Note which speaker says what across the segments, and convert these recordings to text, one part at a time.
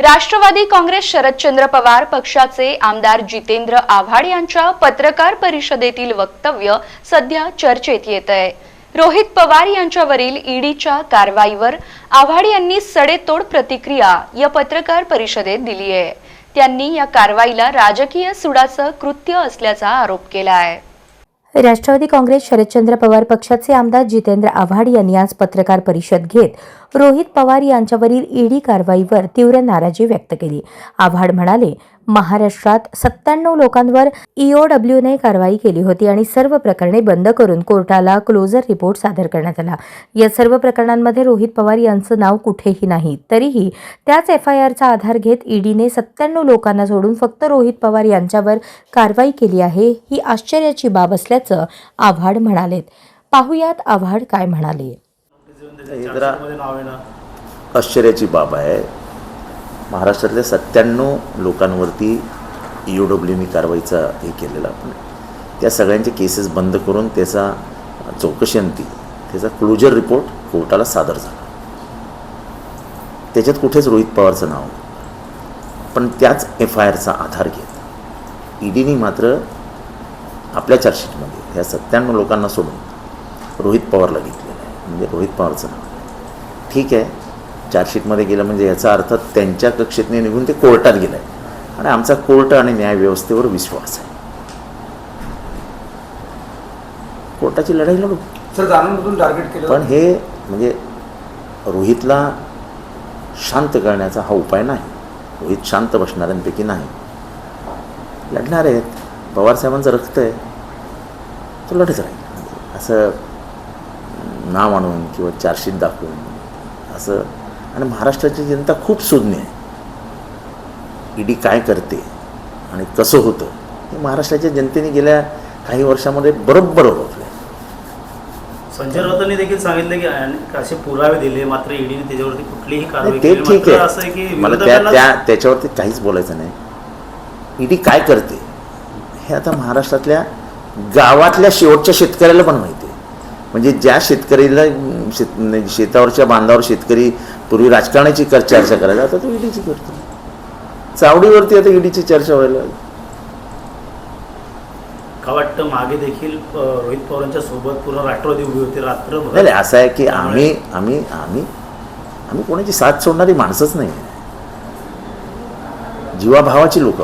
Speaker 1: राष्ट्रवादी काँग्रेस शरदचंद्र पवार पक्षाचे आमदार जितेंद्र आव्हाड यांच्या पत्रकार परिषदेतील वक्तव्य सध्या चर्चेत येत आहे. रोहित पवार यांच्यावरील ईडीच्या कारवाईवर आव्हाड यांनी सडेतोड प्रतिक्रिया या पत्रकार परिषदेत दिली आहे. त्यांनी या कारवाईला राजकीय सुडाचं कृत्य असल्याचा आरोप केला आहे.
Speaker 2: राष्ट्रवादी काँग्रेस शरदचंद्र पवार पक्षाचे आमदार जितेंद्र आव्हाड यांनी आज पत्रकार परिषद घेत रोहित पवार यांच्यावरील ईडी कारवाईवर तीव्र नाराजी व्यक्त केली. आव्हाड म्हणाले महाराष्ट्रात सत्त्याण्णव लोकांवर ईओडब्ल्यूने कारवाई केली होती आणि सर्व प्रकरणे बंद करून कोर्टाला क्लोजर रिपोर्ट सादर करण्यात आला. या सर्व प्रकरणांमध्ये रोहित पवार यांचं नाव कुठेही नाही. तरीही त्याच एफ आय आरचा आधार घेत ईडीने सत्त्याण्णव लोकांना सोडून फक्त रोहित पवार यांच्यावर कारवाई केली आहे ही आश्चर्याची बाब असल्याचं आव्हाड म्हणालेत. पाहुयात आव्हाड काय म्हणाले.
Speaker 3: हे जरा आश्चर्याची बाब आहे. महाराष्ट्रातल्या सत्त्याण्णव लोकांवरती ई ओ डब्ल्यूनी कारवाईचा हे केलेला आपण. त्या सगळ्यांचे केसेस बंद करून त्याचा चौकशी अंती त्याचा क्लोजर रिपोर्ट कोर्टाला सादर झाला. त्याच्यात कुठेच रोहित पवारचं नाव. पण त्याच एफ आय आरचा आधार घेत ईडीनी मात्र आपल्या चार्जशीटमध्ये ह्या सत्त्याण्णव लोकांना सोडून रोहित पवारला घेतलेलं आहे. म्हणजे रोहित पवारचं नाव. ठीक आहे. चार्जशीटमध्ये गेलं म्हणजे याचा अर्थ त्यांच्या कक्षेतने निघून ते कोर्टात गेलं आहे आणि आमचा कोर्ट आणि न्यायव्यवस्थेवर विश्वास आहे. कोर्टाची लढाई लढू.
Speaker 4: टार्गेट केलं
Speaker 3: पण हे म्हणजे रोहितला शांत करण्याचा हा उपाय नाही. रोहित शांत बसणाऱ्यांपैकी नाही. लढणार आहेत. पवारसाहेबांचं रक्त आहे. तो लढत राहील. असं नाव आणून किंवा चार्जशीट दाखवून असं. आणि महाराष्ट्राची जनता खूप सुज्ञ आहे. ईडी काय करते आणि कसं होतं हे महाराष्ट्राच्या जनतेने गेल्या काही वर्षामध्ये बरोबर ओळखलं
Speaker 5: संजय राऊतांनी देखील सांगितलं की असे पुरावे दिले मात्र ईडीने त्याच्यावरती कुठलीही कारवाई
Speaker 3: ते ठीक
Speaker 5: आहे. की
Speaker 3: मला त्या त्या त्याच्यावरती काहीच बोलायचं नाही. ईडी काय करते? हे आता महाराष्ट्रातल्या गावातल्या शेवटच्या शेतकऱ्याला पण माहिती आहे. म्हणजे ज्या शेतकरीला अं, शेत म्हणजे शेतावरच्या बांधावर शेतकरी पूर्वी राजकारणाची कर चर्चा करायचा आता तो ईडीची करतो. चावडीवरती आता ईडीची चर्चा व्हायला लागली.
Speaker 5: का वाटतं मागे देखील रोहित पवारांच्या सोबत पूर्ण राष्ट्रवादी उभी होती रात्रभर
Speaker 3: नाही, असं आहे की आम्ही आम्ही आम्ही आम्ही कोणाची साथ सोडणारी माणसंच नाही. जीवाभावाची लोक.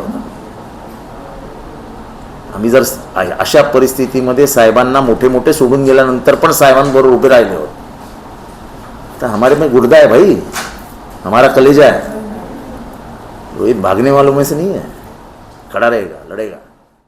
Speaker 3: आम्ही जर अशा परिस्थितीमध्ये साहेबांना मोठे मोठे सोडून गेल्यानंतर पण साहेबांबरोबर उभे राहिले होते तो हमारे में गुर्दा है भाई। हमारा कलेजा है। रोहित भागने वालों में से नहीं है। खड़ा रहेगा लड़ेगा।